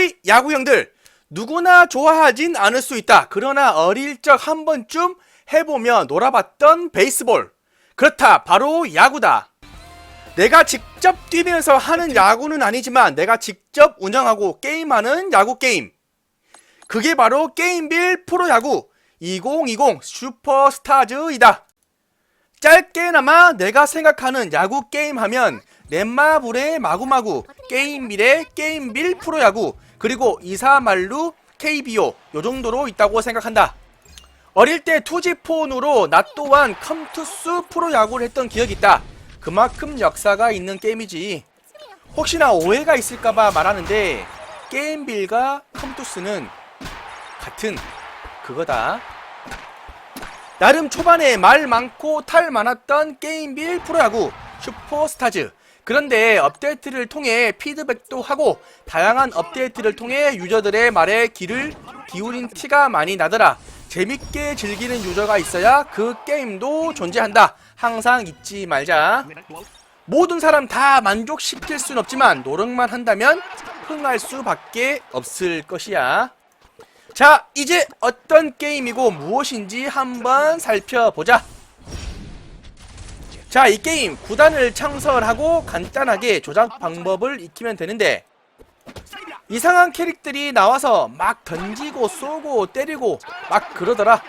하이 야구 형들 누구나 좋아하진 않을 수 있다. 그러나 어릴 적 한 번쯤 해보며 놀아봤던 베이스볼. 그렇다. 바로 야구다. 내가 직접 뛰면서 하는 야구는 아니지만 내가 직접 운영하고 게임하는 야구 게임. 그게 바로 게임빌 프로야구 2020 슈퍼스타즈이다. 짧게나마 내가 생각하는 야구 게임 하면 넷마블의 마구마구, 게임빌의 게임빌 프로야구, 그리고 이사말루 KBO 요 정도로 있다고 생각한다. 어릴 때 투지폰으로 나 또한 컴투스 프로야구를 했던 기억이 있다. 그만큼 역사가 있는 게임이지. 혹시나 오해가 있을까봐 말하는데 게임빌과 컴투스는 같은 그거다. 나름 초반에 말 많고 탈 많았던 게임빌 프로야구 슈퍼스타즈. 그런데 업데이트를 통해 피드백도 하고 다양한 업데이트를 통해 유저들의 말에 귀를 기울인 티가 많이 나더라. 재밌게 즐기는 유저가 있어야 그 게임도 존재한다. 항상 잊지 말자. 모든 사람 다 만족시킬 순 없지만 노력만 한다면 흥할 수밖에 없을 것이야. 자, 이제 어떤 게임이고 무엇인지 한번 살펴보자. 자, 이 게임 구단을 창설하고 간단하게 조작 방법을 익히면 되는데 이상한 캐릭들이 나와서 막 던지고 쏘고 때리고 막 그러더라.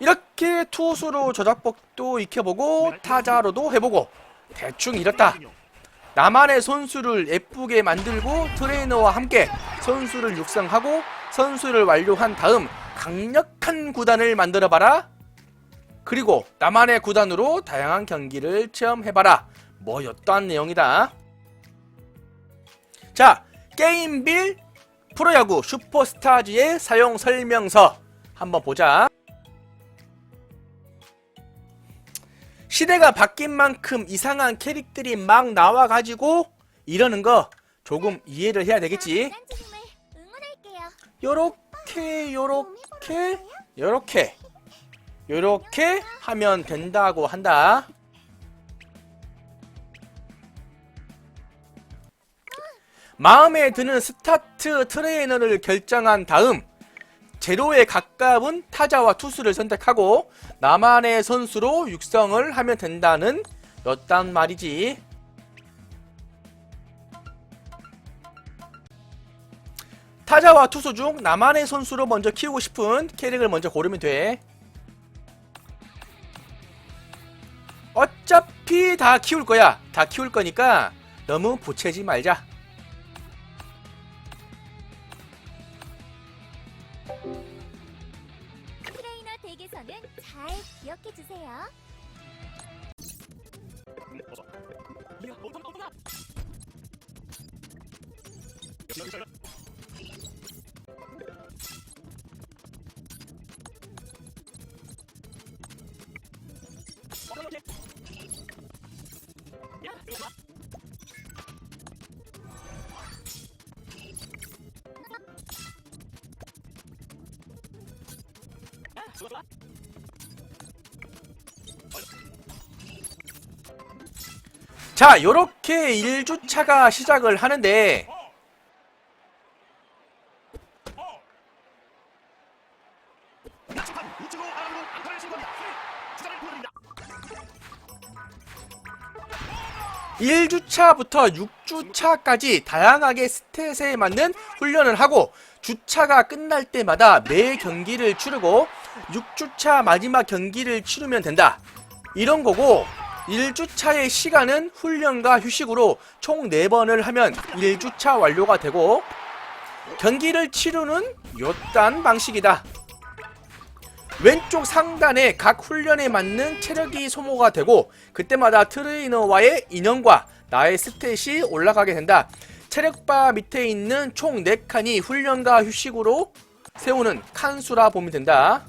이렇게 투수로 조작법도 익혀보고 타자로도 해보고 대충 이렇다. 나만의 선수를 예쁘게 만들고 트레이너와 함께 선수를 육성하고 선수를 완료한 다음 강력한 구단을 만들어봐라. 그리고 나만의 구단으로 다양한 경기를 체험해봐라. 뭐였던 내용이다. 자, 게임빌 프로야구 슈퍼스타즈의 사용 설명서 한번 보자. 시대가 바뀐 만큼 이상한 캐릭들이 막 나와가지고 이러는 거 조금 이해를 해야 되겠지. 요렇게 요렇게 요렇게 요렇게 하면 된다고 한다. 마음에 드는 스타트 트레이너를 결정한 다음 제로에 가까운 타자와 투수를 선택하고 나만의 선수로 육성을 하면 된다는 였단 말이지. 타자와 투수 중 나만의 선수로 먼저 키우고 싶은 캐릭을 먼저 고르면 돼. 다 키울 거야. 다 키울 거니까 너무 보채지 말자. 트레이너 댁에서는 잘 기억해 주세요. 자, 요렇게 1주차가 시작을 하는데 우측으로 안으로 안타를 신고합니다. 주자를 보여줍니다. 1주차부터 6주차까지 다양하게 스탯에 맞는 훈련을 하고 주차가 끝날 때마다 매 경기를 치르고 6주차 마지막 경기를 치르면 된다. 이런 거고 1주차의 시간은 훈련과 휴식으로 총 4번을 하면 1주차 완료가 되고 경기를 치르는 요딴 방식이다. 왼쪽 상단에 각 훈련에 맞는 체력이 소모가 되고 그때마다 트레이너와의 인연과 나의 스탯이 올라가게 된다. 체력바 밑에 있는 총 4칸이 훈련과 휴식으로 세우는 칸수라 보면 된다.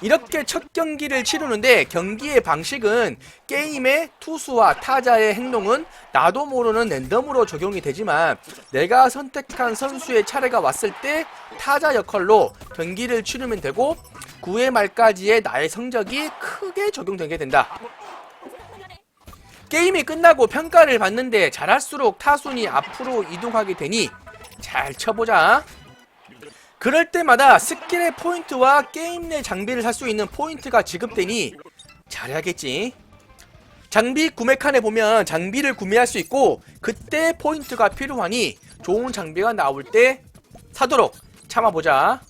이렇게 첫 경기를 치르는데 경기의 방식은 게임의 투수와 타자의 행동은 나도 모르는 랜덤으로 적용이 되지만 내가 선택한 선수의 차례가 왔을 때 타자 역할로 경기를 치르면 되고 9회 말까지의 나의 성적이 크게 적용되게 된다. 게임이 끝나고 평가를 받는데 잘할수록 타순이 앞으로 이동하게 되니 잘 쳐보자. 그럴 때마다 스킬의 포인트와 게임 내 장비를 살 수 있는 포인트가 지급되니 잘해야겠지. 장비 구매 칸에 보면 장비를 구매할 수 있고 그때 포인트가 필요하니 좋은 장비가 나올 때 사도록 참아보자.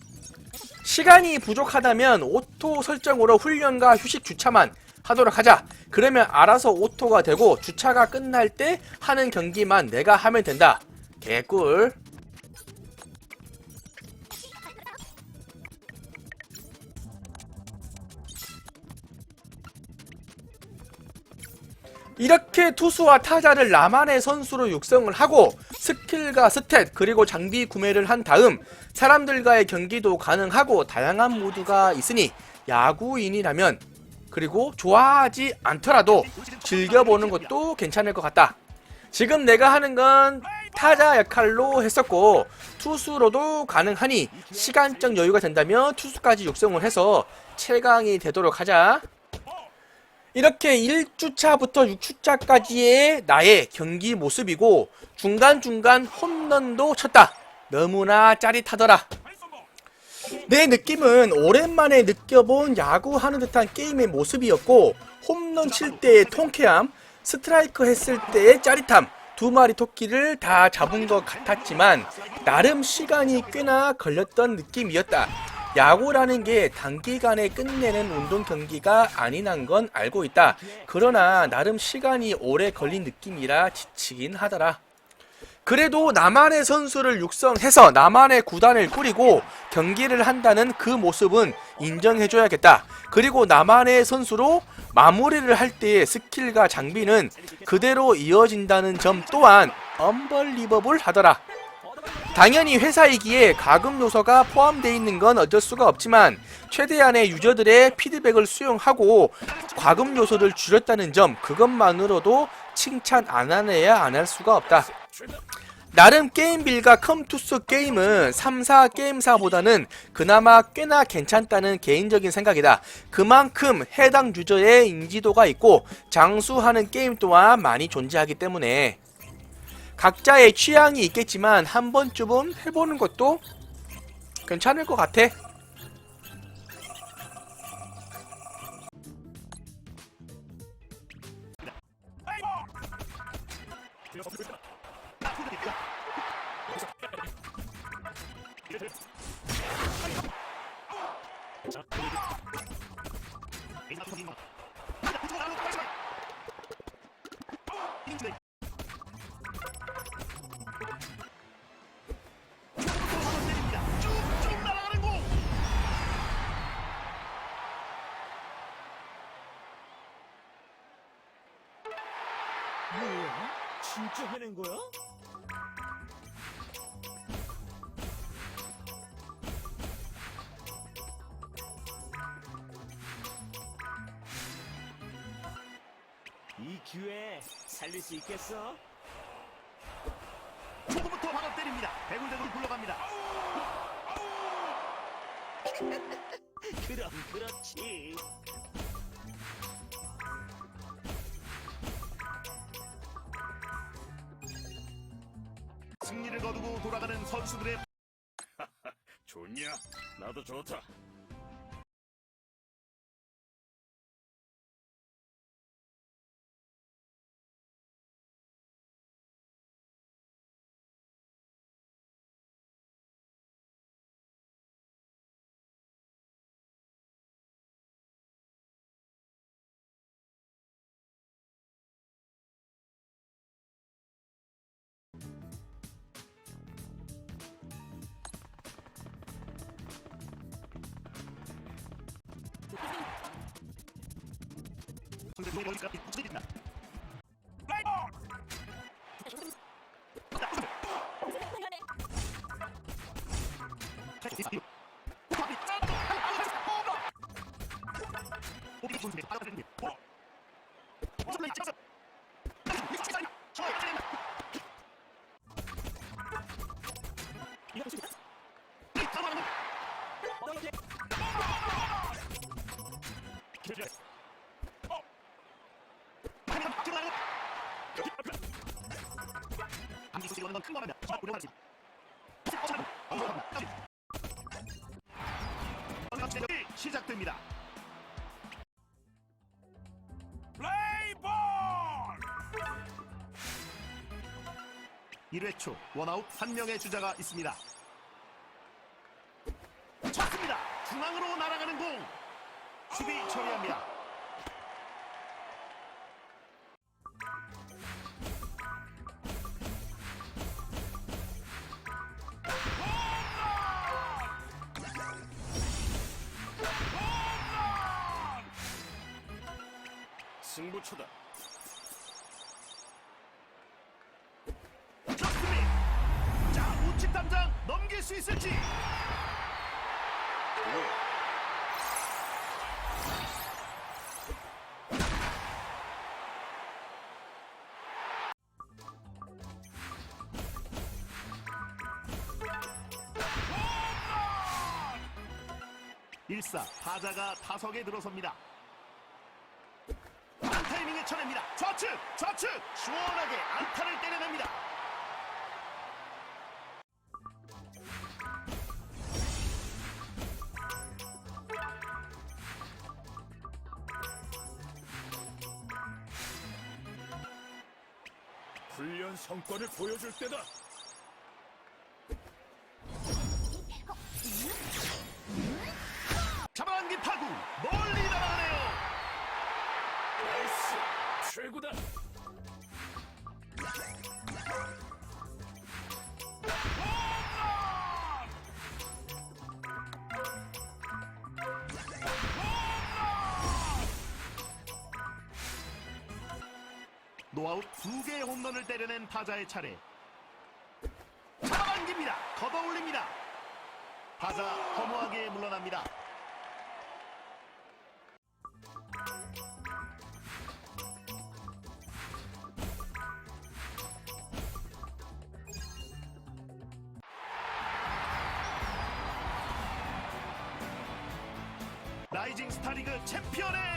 시간이 부족하다면 오토 설정으로 훈련과 휴식 주차만 하도록 하자. 그러면 알아서 오토가 되고 주차가 끝날 때 하는 경기만 내가 하면 된다. 개꿀. 이렇게 투수와 타자를 나만의 선수로 육성을 하고 스킬과 스탯 그리고 장비 구매를 한 다음 사람들과의 경기도 가능하고 다양한 모드가 있으니 야구인이라면 그리고 좋아하지 않더라도 즐겨보는 것도 괜찮을 것 같다. 지금 내가 하는 건 타자 역할로 했었고 투수로도 가능하니 시간적 여유가 된다면 투수까지 육성을 해서 최강이 되도록 하자. 이렇게 1주차부터 6주차까지의 나의 경기 모습이고 중간중간 홈런도 쳤다. 너무나 짜릿하더라. 내 느낌은 오랜만에 느껴본 야구하는 듯한 게임의 모습이었고 홈런 칠 때의 통쾌함, 스트라이크 했을 때의 짜릿함 두 마리 토끼를 다 잡은 것 같았지만 나름 시간이 꽤나 걸렸던 느낌이었다. 야구라는 게 단기간에 끝내는 운동 경기가 아니란 건 알고 있다. 그러나 나름 시간이 오래 걸린 느낌이라 지치긴 하더라. 그래도 나만의 선수를 육성해서 나만의 구단을 꾸리고 경기를 한다는 그 모습은 인정해줘야겠다. 그리고 나만의 선수로 마무리를 할 때의 스킬과 장비는 그대로 이어진다는 점 또한 언벌리버블 하더라. 당연히 회사이기에 가금 요소가 포함되어 있는 건 어쩔 수가 없지만 최대한의 유저들의 피드백을 수용하고 과금 요소를 줄였다는 점 그것만으로도 칭찬 안 하네야 안 할 수가 없다. 나름 게임빌과 컴투스 게임은 3사 게임사보다는 그나마 꽤나 괜찮다는 개인적인 생각이다. 그만큼 해당 유저의 인지도가 있고 장수하는 게임 또한 많이 존재하기 때문에 각자의 취향이 있겠지만 한 번쯤은 해보는 것도 괜찮을 것 같아. 뭐야? 진짜 해낸 거야? 이 기회 살릴 수 있겠어? 초구부터 방어 때립니다. 선수들의 좋냐? 나도 좋다. 선수들의 머리가 시작됩니다. 플레이볼! 1회 초 원아웃 한 명의 주자가 있습니다. 쳤습니다. 중앙으로 날아가는 공. 수비 처리합니다. 승부처다. 쳤습니다. 자, 우측 담장 넘길 수 있을지. 일사 타자가 타석에 들어섭니다. 한 타이밍에 쳐냅니다. 좌측, 좌측, 시원하게 안타를 때려냅니다. 훈련 성과를 보여줄 때다. 최고다! 노아웃 두 개의 홈런을 때려낸 타자의 차례. 잡아당깁니다. 걷어올립니다. 타자 허무하게 물러납니다. 챔피언의